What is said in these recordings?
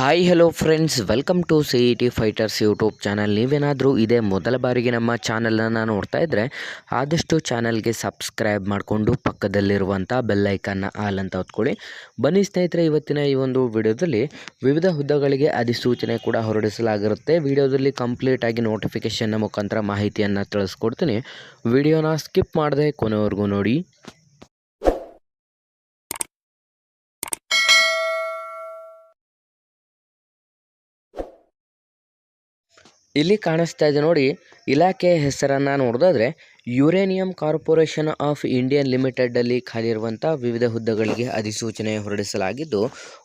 Hi hello friends welcome to C E T fighters YouTube channel ನೀವೇನಾದರೂ ಇದೇ ಮೊದಲ ಬಾರಿಗೆ ನಮ್ಮ ಚಾನಲನ್ನು ನೋಡ್ತಾ ಇದ್ದರೆ ಆದಷ್ಟು ಚಾನಲ್ಗೆ ಸಬ್ಸ್ಕ್ರೈಬ್ ಮಾಡಿಕೊಂಡು ಪಕ್ಕದಲ್ಲಿರುವಂಥ ಬೆಲ್ಲೈಕನ್ನ ಆಲ್ ಅಂತ ಹೊತ್ಕೊಳ್ಳಿ ಬನ್ನಿ ಸ್ನೇಹಿತರೆ, ಇವತ್ತಿನ ಈ ಒಂದು ವಿಡಿಯೋದಲ್ಲಿ ವಿವಿಧ ಹುದ್ದೆಗಳಿಗೆ ಅಧಿಸೂಚನೆ ಕೂಡ ಹೊರಡಿಸಲಾಗಿರುತ್ತೆ. ವಿಡಿಯೋದಲ್ಲಿ ಕಂಪ್ಲೀಟಾಗಿ ನೋಟಿಫಿಕೇಷನ್ನ ಮುಖಾಂತರ ಮಾಹಿತಿಯನ್ನು ತಿಳಿಸ್ಕೊಡ್ತೀನಿ. ವಿಡಿಯೋನ ಸ್ಕಿಪ್ ಮಾಡದೆ ಕೊನೆವರೆಗೂ ನೋಡಿ. ಇಲ್ಲಿ ಕಾಣಿಸ್ತಾ ಇದೆ ನೋಡಿ. ಇಲಾಖೆಯ ಹೆಸರನ್ನು ನೋಡೋದಾದ್ರೆ ಯುರೇನಿಯಂ ಕಾರ್ಪೊರೇಷನ್ ಆಫ್ ಇಂಡಿಯನ್ ಲಿಮಿಟೆಡಲ್ಲಿ ಖಾಲಿ ಇರುವಂಥ ವಿವಿಧ ಹುದ್ದೆಗಳಿಗೆ ಅಧಿಸೂಚನೆ ಹೊರಡಿಸಲಾಗಿದ್ದು,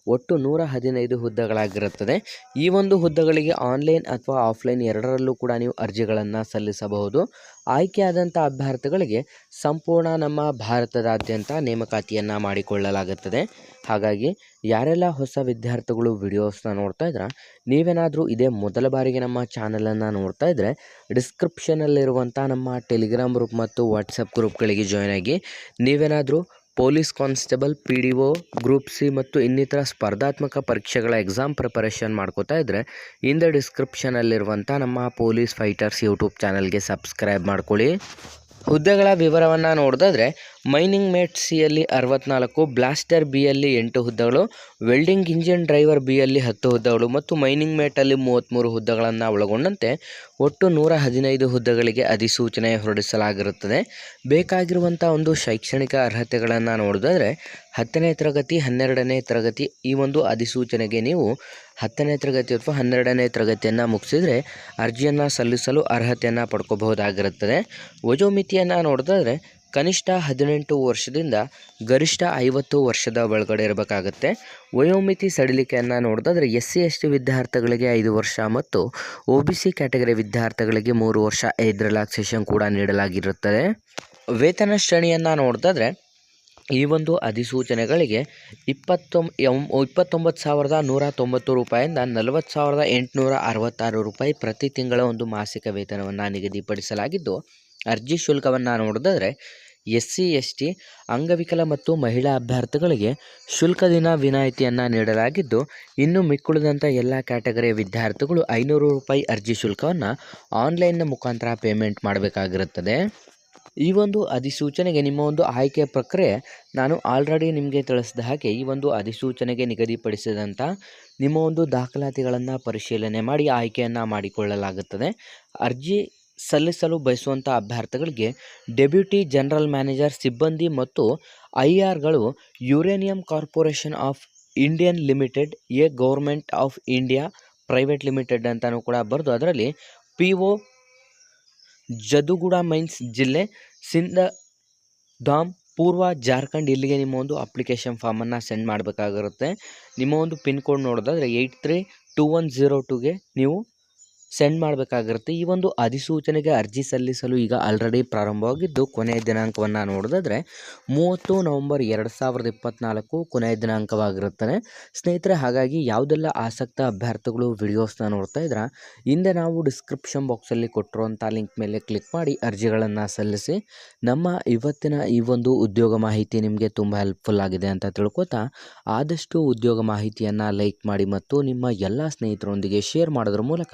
ಒಟ್ಟು ನೂರ ಹದಿನೈದು ಹುದ್ದೆಗಳಾಗಿರುತ್ತದೆ. ಈ ಒಂದು ಹುದ್ದೆಗಳಿಗೆ ಆನ್ಲೈನ್ ಅಥವಾ ಆಫ್ಲೈನ್ ಎರಡರಲ್ಲೂ ಕೂಡ ನೀವು ಅರ್ಜಿಗಳನ್ನು ಸಲ್ಲಿಸಬಹುದು. ಆಯ್ಕೆಯಾದಂಥ ಅಭ್ಯರ್ಥಿಗಳಿಗೆ ಸಂಪೂರ್ಣ ನಮ್ಮ ಭಾರತದಾದ್ಯಂತ ನೇಮಕಾತಿಯನ್ನು ಮಾಡಿಕೊಳ್ಳಲಾಗುತ್ತದೆ. ಹಾಗಾಗಿ ಯಾರೆಲ್ಲ ಹೊಸ ವಿದ್ಯಾರ್ಥಿಗಳು ವಿಡಿಯೋಸ್ನ ನೋಡ್ತಾ ಇದ್ರೆ, ನೀವೇನಾದರೂ ಇದೇ ಮೊದಲ ಬಾರಿಗೆ ನಮ್ಮ ಚಾನಲನ್ನು ನೋಡ್ತಾ ಇದ್ದರೆ ಡಿಸ್ಕ್ರಿಪ್ಷನಲ್ಲಿರುವಂಥ ನಮ್ಮ ಟೆಲಿಗ್ರಾಮ್ ಗ್ರೂಪ್ ಮತ್ತು ವಾಟ್ಸಪ್ ಗ್ರೂಪ್ಗಳಿಗೆ ಜಾಯ್ನ್ ಆಗಿ ನೀವೇನಾದರೂ police constable P D O group C ಮತ್ತು ಇನ್ನಿತರ ಸ್ಪರ್ಧಾತ್ಮಕ ಪರೀಕ್ಷೆಗಳ ಎಕ್ಸಾಮ್ ಪ್ರಿಪರೇಷನ್ ಮಾಡ್ಕೋತಾ ಇದ್ದರೆ ಇಂದ ಡಿಸ್ಕ್ರಿಪ್ಷನಲ್ಲಿರುವಂಥ ನಮ್ಮ ಪೊಲೀಸ್ ಫೈಟರ್ಸ್ ಯೂಟ್ಯೂಬ್ ಚಾನಲ್ಗೆ ಸಬ್ಸ್ಕ್ರೈಬ್ ಮಾಡ್ಕೊಳ್ಳಿ. ಹುದ್ದೆಗಳ ವಿವರವನ್ನು ನೋಡಿದ್ರೆ ಮೈನಿಂಗ್ ಮೇಟ್ ಸಿಯಲ್ಲಿ ಅರವತ್ನಾಲ್ಕು, ಬ್ಲಾಸ್ಟರ್ ಬಿಯಲ್ಲಿ ಎಂಟು ಹುದ್ದೆಗಳು, ವೆಲ್ಡಿಂಗ್ ಇಂಜಿನ್ ಡ್ರೈವರ್ ಬಿಯಲ್ಲಿ ಹತ್ತು ಹುದ್ದೆಗಳು ಮತ್ತು ಮೈನಿಂಗ್ ಮೇಟಲ್ಲಿ ಮೂವತ್ತ್ಮೂರು ಹುದ್ದೆಗಳನ್ನು ಒಳಗೊಂಡಂತೆ ಒಟ್ಟು ನೂರ ಹದಿನೈದು ಹುದ್ದೆಗಳಿಗೆ ಅಧಿಸೂಚನೆ ಹೊರಡಿಸಲಾಗಿರುತ್ತದೆ. ಬೇಕಾಗಿರುವಂಥ ಒಂದು ಶೈಕ್ಷಣಿಕ ಅರ್ಹತೆಗಳನ್ನು ನೋಡಿದ್ರೆ ಹತ್ತನೇ ತರಗತಿ, ಹನ್ನೆರಡನೇ ತರಗತಿ ಈ ಒಂದು ಅಧಿಸೂಚನೆಗೆ ನೀವು ಹತ್ತನೇ ತರಗತಿ ಅಥವಾ ಹನ್ನೆರಡನೇ ತರಗತಿಯನ್ನು ಮುಗಿಸಿದರೆ ಅರ್ಜಿಯನ್ನು ಸಲ್ಲಿಸಲು ಅರ್ಹತೆಯನ್ನು ಪಡ್ಕೋಬಹುದಾಗಿರುತ್ತದೆ. ವಯೋಮಿತಿಯನ್ನು ನೋಡಿದ್ರೆ ಕನಿಷ್ಠ ಹದಿನೆಂಟು ವರ್ಷದಿಂದ ಗರಿಷ್ಠ ಐವತ್ತು ವರ್ಷದ ಒಳಗಡೆ ಇರಬೇಕಾಗತ್ತೆ. ವಯೋಮಿತಿ ಸಡಿಲಿಕೆಯನ್ನು ನೋಡಿದ್ರೆ ಎಸ್ ಸಿ ಎಸ್ ಟಿ ವಿದ್ಯಾರ್ಥಿಗಳಿಗೆ ಐದು ವರ್ಷ ಮತ್ತು ಒ ಬಿ ಸಿ ಕ್ಯಾಟಗರಿ ವಿದ್ಯಾರ್ಥಿಗಳಿಗೆ ಮೂರು ವರ್ಷ ಏಜ್ ರಿಲ್ಯಾಕ್ಸೇಷನ್ ಕೂಡ ನೀಡಲಾಗಿರುತ್ತದೆ. ವೇತನ ಶ್ರೇಣಿಯನ್ನು ನೋಡಿದ್ರೆ ಈ ಒಂದು ಅಧಿಸೂಚನೆಗಳಿಗೆ ಇಪ್ಪತ್ತೊಂಬ ಇಪ್ಪತ್ತೊಂಬತ್ತು ಸಾವಿರದ ನೂರ ತೊಂಬತ್ತು ರೂಪಾಯಿಂದ ನಲವತ್ತು ಸಾವಿರದ ಎಂಟುನೂರ ಅರವತ್ತಾರು ರೂಪಾಯಿ ಪ್ರತಿ ತಿಂಗಳ ಒಂದು ಮಾಸಿಕ ವೇತನವನ್ನು ನಿಗದಿಪಡಿಸಲಾಗಿದ್ದು, ಅರ್ಜಿ ಶುಲ್ಕವನ್ನು ನೋಡಿದ್ರೆ ಎಸ್ ಸಿ ಎಸ್ ಟಿ ಅಂಗವಿಕಲ ಮತ್ತು ಮಹಿಳಾ ಅಭ್ಯರ್ಥಿಗಳಿಗೆ ಶುಲ್ಕದಿನ ವಿನಾಯಿತಿಯನ್ನು ನೀಡಲಾಗಿದ್ದು, ಇನ್ನು ಮಿಕ್ಕುಳಿದಂಥ ಎಲ್ಲ ಕ್ಯಾಟಗರಿಯ ವಿದ್ಯಾರ್ಥಿಗಳು ಐನೂರು ರೂಪಾಯಿ ಅರ್ಜಿ ಶುಲ್ಕವನ್ನು ಆನ್ಲೈನ್ನ ಮುಖಾಂತರ ಪೇಮೆಂಟ್ ಮಾಡಬೇಕಾಗಿರುತ್ತದೆ. ಈ ಒಂದು ಅಧಿಸೂಚನೆಗೆ ನಿಮ್ಮ ಒಂದು ಆಯ್ಕೆ ಪ್ರಕ್ರಿಯೆ ನಾನು ಆಲ್ರೆಡಿ ನಿಮಗೆ ತಿಳಿಸಿದ ಹಾಗೆ ಈ ಒಂದು ಅಧಿಸೂಚನೆಗೆ ನಿಗದಿಪಡಿಸಿದಂಥ ನಿಮ್ಮ ಒಂದು ದಾಖಲಾತಿಗಳನ್ನು ಪರಿಶೀಲನೆ ಮಾಡಿ ಆಯ್ಕೆಯನ್ನು ಮಾಡಿಕೊಳ್ಳಲಾಗುತ್ತದೆ. ಅರ್ಜಿ ಸಲ್ಲಿಸಲು ಬಯಸುವಂಥ ಅಭ್ಯರ್ಥಿಗಳಿಗೆ ಡೆಬ್ಯೂಟಿ ಜನರಲ್ ಮ್ಯಾನೇಜರ್, ಸಿಬ್ಬಂದಿ ಮತ್ತು I ಆರ್ಗಳು uranium corporation of Indian limited, a government of India private limited ಅಂತಲೂ ಕೂಡ ಬರೆದು ಅದರಲ್ಲಿ ಪಿ ಒ ಜದುಗುಡ ಮೈನ್ಸ್ ಜಿಲ್ಲೆ ಸಿಂಧ ಧಾಮ್ ಪೂರ್ವ ಜಾರ್ಖಂಡ್ ಇಲ್ಲಿಗೆ ನಿಮ್ಮ ಒಂದು ಅಪ್ಲಿಕೇಶನ್ ಫಾರ್ಮನ್ನು ಸೆಂಡ್ ಮಾಡಬೇಕಾಗಿರುತ್ತೆ. ನಿಮ್ಮ ಒಂದು ಪಿನ್ ಕೋಡ್ ನೋಡೋದಾದರೆ eight three two one zero ಟೂಗೆ ನೀವು ಸೆಂಡ್ ಮಾಡಬೇಕಾಗಿರುತ್ತೆ. ಈ ಒಂದು ಅಧಿಸೂಚನೆಗೆ ಅರ್ಜಿ ಸಲ್ಲಿಸಲು ಈಗ ಆಲ್ರೆಡಿ ಪ್ರಾರಂಭವಾಗಿದ್ದು, ಕೊನೆಯ ದಿನಾಂಕವನ್ನು ನೋಡೋದಾದರೆ, ಮೂವತ್ತು ನವಂಬರ್ ಎರಡು ಸಾವಿರದ ಇಪ್ಪತ್ತ್ನಾಲ್ಕು ಕೊನೆಯ ದಿನಾಂಕವಾಗಿರುತ್ತದೆ ಸ್ನೇಹಿತರೆ, ಹಾಗಾಗಿ ಯಾವುದೆಲ್ಲ ಆಸಕ್ತ ಅಭ್ಯರ್ಥಿಗಳು ವಿಡಿಯೋಸ್ನ ನೋಡ್ತಾ ಇದ್ರೆ, ಹಿಂದೆ ನಾವು ಡಿಸ್ಕ್ರಿಪ್ಷನ್ ಬಾಕ್ಸಲ್ಲಿ ಕೊಟ್ಟಿರುವಂಥ ಲಿಂಕ್ ಮೇಲೆ ಕ್ಲಿಕ್ ಮಾಡಿ ಅರ್ಜಿಗಳನ್ನು ಸಲ್ಲಿಸಿ, ನಮ್ಮ ಇವತ್ತಿನ ಈ ಒಂದು ಉದ್ಯೋಗ ಮಾಹಿತಿ ನಿಮಗೆ ತುಂಬ ಹೆಲ್ಪ್ಫುಲ್ ಆಗಿದೆ ಅಂತ ತಿಳ್ಕೊತಾ, ಆದಷ್ಟು ಉದ್ಯೋಗ ಮಾಹಿತಿಯನ್ನು ಲೈಕ್ ಮಾಡಿ ಮತ್ತು ನಿಮ್ಮ ಎಲ್ಲ ಸ್ನೇಹಿತರೊಂದಿಗೆ ಶೇರ್ ಮಾಡೋದ್ರ ಮೂಲಕ